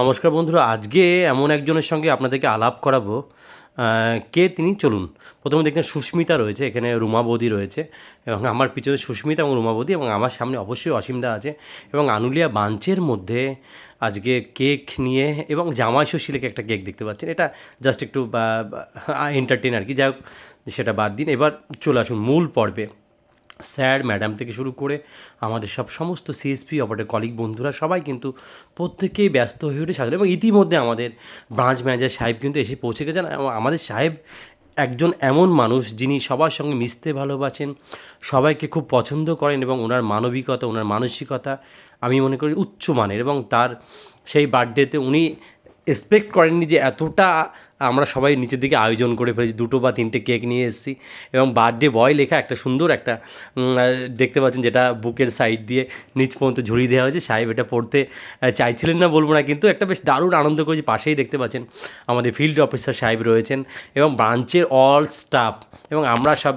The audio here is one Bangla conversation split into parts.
নমস্কার বন্ধুরা, আজকে এমন একজনের সঙ্গে আপনাদেরকে আলাপ করাবো কে তিনি চলুন। প্রথমে দেখলেন সুস্মিতা রয়েছে, এখানে রুমা বৌদি রয়েছে, এবং আমার পিছনে সুস্মিতা এবং রুমা বৌদি, এবং আমার সামনে অবশ্যই অসীমদা আছে, এবং আনুলিয়া বাঞ্চের মধ্যে আজকে কেক নিয়ে, এবং জামাই ষষ্ঠীলেকে একটা কেক দেখতে পাচ্ছেন। এটা জাস্ট একটু এন্টারটেন আর কি। যাই হোক, সেটা বাদ দিন। এবার চলে আসুন মূল পর্বে। স্যার, ম্যাডাম থেকে শুরু করে আমাদের সব সমস্ত সিএসপি অপারেটর কলিগ বন্ধুরা সবাই কিন্তু প্রত্যেকেই ব্যস্ত হয়ে উঠে সাজালো এবং ইতিমধ্যে আমাদের ব্রাঞ্চ ম্যানেজার সাহেব কিন্তু এসে পৌঁছে গেছেন। এবং আমাদের সাহেব একজন এমন মানুষ যিনি সবার সঙ্গে মিশতে ভালোবাসেন, সবাইকে খুব পছন্দ করেন এবং ওনার মানবিকতা, ওনার মানসিকতা আমি মনে করি উচ্চ মানের এবং তার সেই বার্থডেতে উনি এক্সপেক্ট করেননি যে এতটা আমরা সবাই নিচের দিকে আয়োজন করে ফেলেছি। দুটো বা তিনটে কেক নিয়ে এসেছি এবং বার্থডে বয় লেখা একটা সুন্দর একটা দেখতে পাচ্ছেন যেটা বুকের সাইড দিয়ে নিচ পর্যন্ত ঝুড়ি দেওয়া হয়েছে। সাহেব এটা পড়তে চাইছিলেন না বলব না, কিন্তু একটা বেশ দারুণ আনন্দ করেছি। পাশেই দেখতে পাচ্ছেন আমাদের ফিল্ড অফিসার সাহেব রয়েছেন এবং ব্রাঞ্চের অল স্টাফ এবং আমরা সব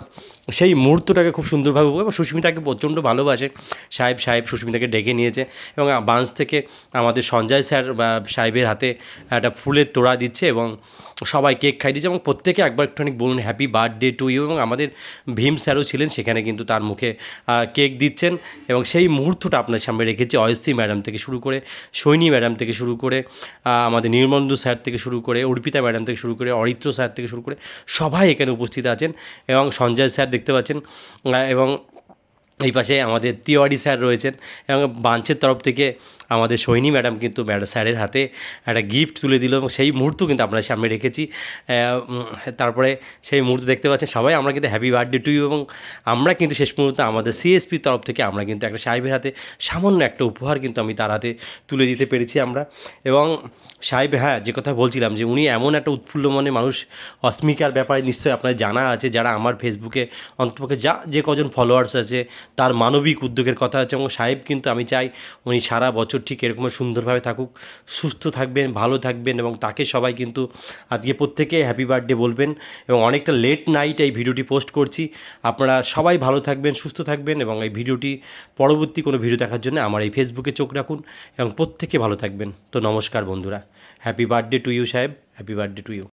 সেই মুহূর্তটাকে খুব সুন্দরভাবে এবং সুস্মিতাকে প্রচণ্ড ভালোবাসে। সাহেব সাহেব সুস্মিতাকে ডেকে নিয়েছে এবং বাঞ্চ থেকে আমাদের সঞ্জয় স্যার সাহেবের হাতে একটা ফুলের তোড়া দিচ্ছে এবং সবাই কেক খাই দিচ্ছে এবং প্রত্যেকে একবার একটুখানি বলুন হ্যাপি বার্থডে টু ইউ এবং আমাদের ভীম স্যারও ছিলেন, সেখানে কিন্তু তার মুখে কেক দিচ্ছেন এবং সেই মুহূর্তটা আপনার সামনে রেখেছি অয়স্ত্রী ম্যাডাম থেকে শুরু করে, সৈনী ম্যাডাম থেকে শুরু করে আমাদের নির্মন্দু স্যার থেকে শুরু করে, অর্পিতা ম্যাডাম থেকে শুরু করে, অরিত্র স্যার থেকে শুরু করে সবাই এখানে উপস্থিত আছেন এবং সঞ্জয় স্যার দেখতে পাচ্ছেন। এবং এই পাশে আমাদের তিওয়ারি স্যার রয়েছেন এবং বাঞ্চের তরফ থেকে আমাদের সৈনী ম্যাডাম কিন্তু স্যারের হাতে একটা গিফট তুলে দিল এবং সেই মুহূর্ত কিন্তু আপনার সামনে রেখেছি। তারপরে সেই মুহূর্ত দেখতে পাচ্ছেন সবাই, আমরা কিন্তু হ্যাপি বার্থডে টু ইউ এবং আমরা কিন্তু শেষ মুহূর্তে আমাদের সিএসপির তরফ থেকে আমরা কিন্তু একটা সাহেবের হাতে সামান্য একটা উপহার কিন্তু আমি তার হাতে তুলে দিতে পেরেছি আমরা। এবং সাহেব হ্যাঁ যে কথা বলছিলাম যে উনি এমন একটা উৎফুল্ল মনে মানুষ অস্মিকার ব্যাপারে নিশ্চয়ই আপনার জানা আছে, যারা আমার ফেসবুকে অন্তপক্ষে যা, যে কজন ফলোয়ার্স আছে, তার মানবিক উদ্যোগের কথা আছে এবং সাহেব কিন্তু আমি চাই উনি সারা বছর ঠিক এরকম সুন্দরভাবে থাকুক, সুস্থ থাকবেন, ভালো থাকবেন এবং তাকে সবাই কিন্তু আজকে প্রত্যেকে হ্যাপি বার্থডে বলবেন এবং অনেকটা লেট নাইট এই ভিডিওটি পোস্ট করছি। আপনারা সবাই ভালো থাকবেন, সুস্থ থাকবেন এবং এই ভিডিওটি পরবর্তী কোনো ভিডিও দেখার জন্য আমার এই ফেসবুকে চোখ রাখুন এবং প্রত্যেকে ভালো থাকবেন। তো নমস্কার বন্ধুরা। হ্যাপি বার্থডে টু ইউ সাহেব হ্যাপি বার্থডে টু ইউ